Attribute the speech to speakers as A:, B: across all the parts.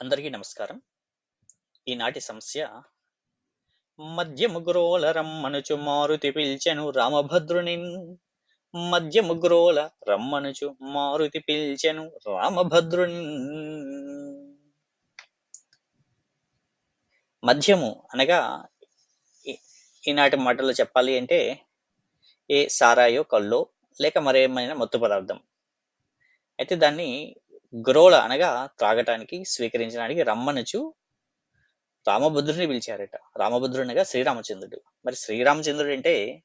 A: అందరికీ నమస్కారం. ఈనాటి సమస్య మధ్యముగ్రోల రమ్మనుచు మారుతి పిల్చెను రామభద్రుని మధ్యముగ్రోల రమ్మనుచు మారుతి పిల్చెను రామభద్రుని మధ్యము అనగా ఈ- ఈనాటి మాటలో చెప్పాలి అంటే ఏ సారాయో కల్లో లేక మరేమైనా మత్తు పదార్థం. అయితే దాన్ని గ్రోల అనగా త్రాగటానికి స్వీకరించడానికి రమ్మనుచు రామభద్రుని పిలిచారట. రామభద్రుడు అనగా శ్రీరామచంద్రుడు. మరి శ్రీరామచంద్రుడు అంటే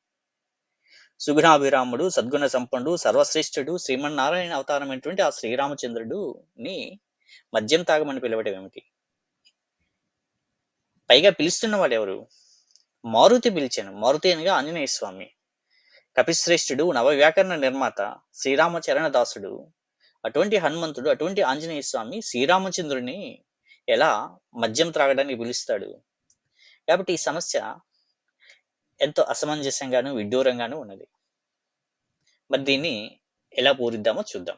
A: సుగుణాభిరాముడు సద్గుణ సంపన్నుడు సర్వశ్రేష్ఠుడు శ్రీమన్నారాయణ అవతారం ఏంటంటే ఆ శ్రీరామచంద్రుడుని మద్యం తాగమని పిలవడం ఏమిటి? పైగా పిలుస్తున్నవాడు ఎవరు? మారుతి పిలిచాను. మారుతి అనగా ఆంజనేయ స్వామి కపిశ్రేష్ఠుడు నవ వ్యాకరణ నిర్మాత శ్రీరామచరణ దాసుడు అటువంటి హనుమంతుడు అటువంటి ఆంజనేయ స్వామి శ్రీరామచంద్రుని ఎలా మద్యం త్రాగడానికి పిలుస్తాడు? కాబట్టి ఈ సమస్య ఎంతో అసమంజసంగాను విడ్డూరంగాను ఉన్నది. మరి దీన్ని ఎలా పూరిద్దామో చూద్దాం.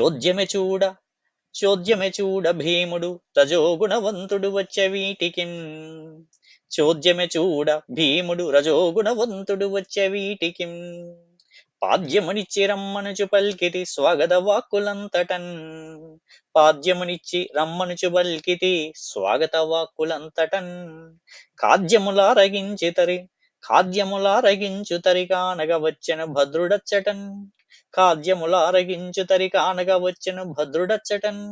A: చోద్యమే చూడ చోద్యమే చూడ భీముడు రజోగుణవంతుడు వచ్చే వీటికి. చోద్యమే చూడ భీముడు రజోగుణవంతుడు వచ్చే వీటికి. పాద్యమునిచ్చి రమ్మనుచు పల్కితి స్వాగత వాక్కులంతటన్. పాద్యమునిచ్చి రమ్మనుచు పల్కితి స్వాగత వాక్కులంతటన్. కాద్యములారగించి తరి కాద్యములారగించు తరి కానగ వచ్చెను భద్రుడచ్చటన్. కాద్యములారగించు తరి కానగ వచ్చెను భద్రుడచ్చటన్.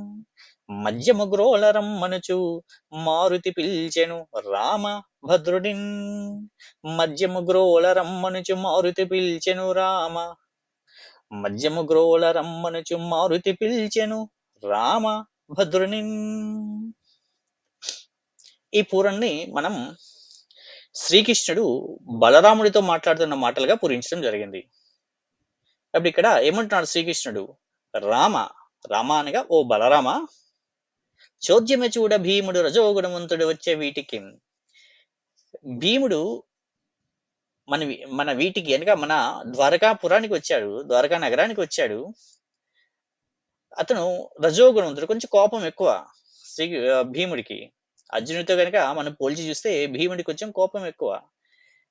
A: మధ్యము గ్రోలరం మనుచు మారుతి పిల్చెను రామ భద్రుడిన్ మధ్యము గ్రోలరం మనుచు మారుతి పిల్చెను రామ. మధ్యము గ్రోలరం మనుచు మారుతి పిల్చెను రామ భద్రునిన్ ఈ పూరణ్ణి మనం శ్రీకృష్ణుడు బలరాముడితో మాట్లాడుతున్న మాటలుగా పూరించడం జరిగింది. అప్పుడు ఇక్కడ ఏమంటున్నాడు శ్రీకృష్ణుడు? రామ రామ అనగా ఓ బలరామ. చోద్యమే చూడ భీముడు రజోగుణవంతుడు వచ్చే వీటికి. భీముడు మన మన వీటికి అనగా మన ద్వారకాపురానికి వచ్చాడు ద్వారకా నగరానికి వచ్చాడు. అతను రజోగుణవంతుడు కొంచెం కోపం ఎక్కువ శ్రీ భీముడికి. అర్జునుడితో కనుక మనం పోల్చి చూస్తే భీముడికి కొంచెం కోపం ఎక్కువ.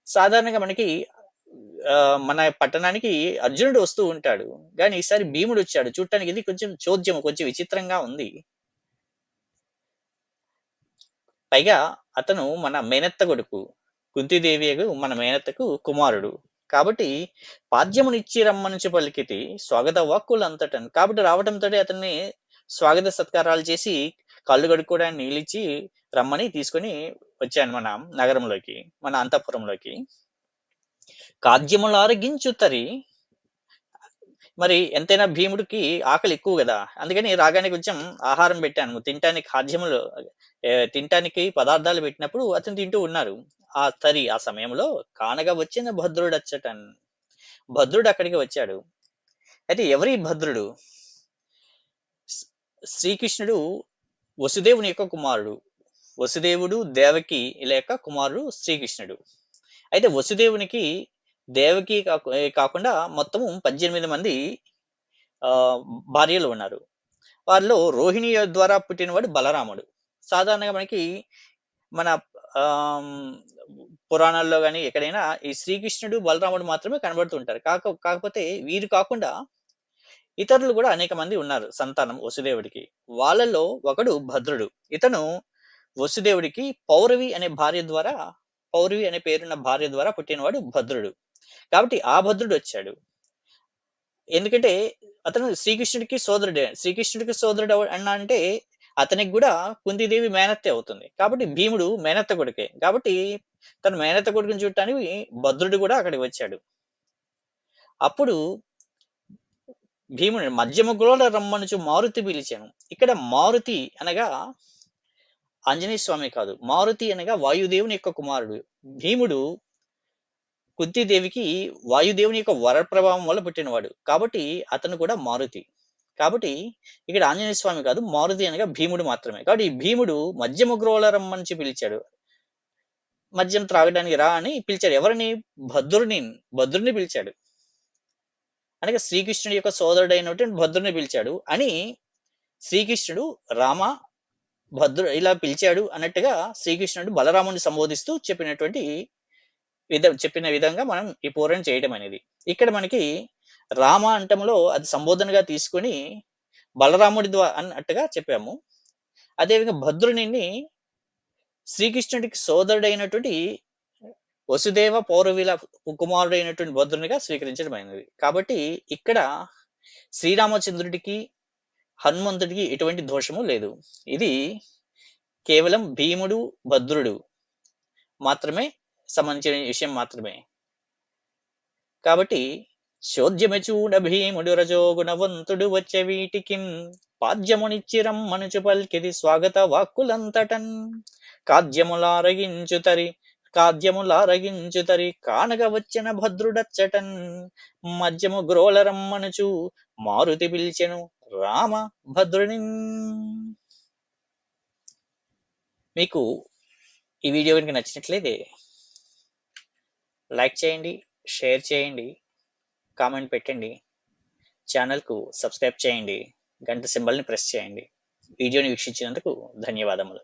A: సాధారణంగా మనకి మన పట్టణానికి అర్జునుడు వస్తూ ఉంటాడు. కానీ ఈసారి భీముడు వచ్చాడు. చూడటానికి ఇది కొంచెం చోద్యం కొంచెం విచిత్రంగా ఉంది. పైగా అతను మన మేనత్త కొడుకు కుంతిదేవి మన మేనత్తకు కుమారుడు. కాబట్టి పాద్యమునిచ్చి రమ్మనుచి పలికితి స్వాగత వాక్కులు అంతట కాబట్టి రావడంతో అతన్ని స్వాగత సత్కారాలు చేసి కళ్ళు కడుక్కోవడానికి నీళ్ళిచ్చి రమ్మని తీసుకొని వచ్చాను మన నగరంలోకి మన అంతఃపురంలోకి. కాద్యములు ఆరగించు తరి మరి ఎంతైనా భీముడికి ఆకలి ఎక్కువ కదా. అందుకని రాగానే కొంచెం ఆహారం పెట్టాను. తినటానికి ఖాద్యములు తినటానికి పదార్థాలు పెట్టినప్పుడు అతను తింటూ ఉన్నారు. ఆ తరి ఆ సమయంలో కానగా వచ్చిన భద్రుడు అచ్చటన్ భద్రుడు అక్కడికి వచ్చాడు. అయితే ఎవరి భద్రుడు? శ్రీకృష్ణుడు వసుదేవుని యొక్క కుమారుడు. వసుదేవుడు దేవకి ఇలా యొక్క కుమారుడు శ్రీకృష్ణుడు. అయితే వసుదేవునికి దేవకి కాకు- కాకుండా మొత్తం పద్దెనిమిది మంది ఆ, భార్యలు ఉన్నారు. వారిలో రోహిణి ద్వారా పుట్టినవాడు బలరాముడు. సాధారణంగా మనకి మన పురాణాల్లో కానీ ఎక్కడైనా ఈ శ్రీకృష్ణుడు బలరాముడు మాత్రమే కనబడుతుంటారు. కాక కాకపోతే వీరు కాకుండా ఇతరులు కూడా అనేక మంది ఉన్నారు సంతానం వసుదేవుడికి. వాళ్ళలో ఒకడు భద్రుడు. ఇతను వసుదేవుడికి పౌరవి అనే భార్య ద్వారా పౌరవి అనే పేరున్న భార్య ద్వారా పుట్టినవాడు భద్రుడు. కాబట్టి ఆ భద్రుడు వచ్చాడు ఎందుకంటే అతను శ్రీకృష్ణుడికి సోదరుడే శ్రీకృష్ణుడికి సోదరుడు అన్నా అంటే అతనికి కూడా కుంతిదేవి మేనత్తే అవుతుంది. కాబట్టి భీముడు మేనత్త కొడుకే. కాబట్టి తన మేనత్త కొడుకుని చూడటానికి భద్రుడు కూడా అక్కడికి వచ్చాడు. అప్పుడు భీముడు మధ్యమ గోళ రమ్మనుచు మారుతి పిలిచాను. ఇక్కడ మారుతి అనగా ఆంజనేయ స్వామి కాదు. మారుతి అనగా వాయుదేవుని యొక్క కుమారుడు. భీముడు కుంతీదేవికి వాయుదేవుని యొక్క వర ప్రభావం వల్ల పుట్టినవాడు. కాబట్టి అతను కూడా మారుతి. కాబట్టి ఇక్కడ ఆంజనేయ స్వామి కాదు మారుతి అనగా భీముడు మాత్రమే. కాబట్టి ఈ భీముడు మద్యం గ్రోల రమ్మని పిలిచాడు. మద్యం త్రాగడానికి రా అని పిలిచాడు. ఎవరిని? భద్రుని భద్రుని పిలిచాడు. అనగా శ్రీకృష్ణుడి యొక్క సోదరుడైనటువంటి భద్రుని పిలిచాడు. అని శ్రీకృష్ణుడు రామ భద్రు ఇలా పిలిచాడు అన్నట్టుగా శ్రీకృష్ణుడు బలరాముని సంబోధిస్తూ చెప్పినటువంటి విధ చెప్పిన విధంగా మనం ఈ పూరణ చేయడం అనేది. ఇక్కడ మనకి రామ అంటంలో అది సంబోధనగా తీసుకొని బలరాముడి ద్వారా అన్నట్టుగా చెప్పాము. అదేవిధంగా భద్రుని శ్రీకృష్ణుడికి సోదరుడైనటువంటి వసుదేవ పౌరవీల కుమారుడైనటువంటి భద్రునిగా స్వీకరించడమైనది కాబట్టి ఇక్కడ శ్రీరామచంద్రుడికి హనుమంతుడికి ఎటువంటి దోషము లేదు. ఇది కేవలం భీముడు భద్రుడు మాత్రమే సంబంధించిన విషయం మాత్రమే. కాబట్టి చోద్యమ చూడ భీముడు రజో గుణవంతుడు వచ్చే వీటికి పాద్యమునిచ్చిరం మనుచు పల్కిది స్వాగత వాక్కులంతటన్ కాద్యములారగించు తరి కానగ వచ్చిన భద్రుడచ్చటన్ మధ్యము గ్రోలరమ్మనుచు మారుతి పిలిచెను రామ భద్రుని. మీకు ఈ వీడియో కనుక నచ్చినట్లయితే లైక్ చేయండి షేర్ చేయండి కామెంట్ పెట్టండి ఛానల్కు సబ్స్క్రైబ్ చేయండి గంట సింబల్ని ప్రెస్ చేయండి. వీడియోని వీక్షించినందుకు ధన్యవాదములు.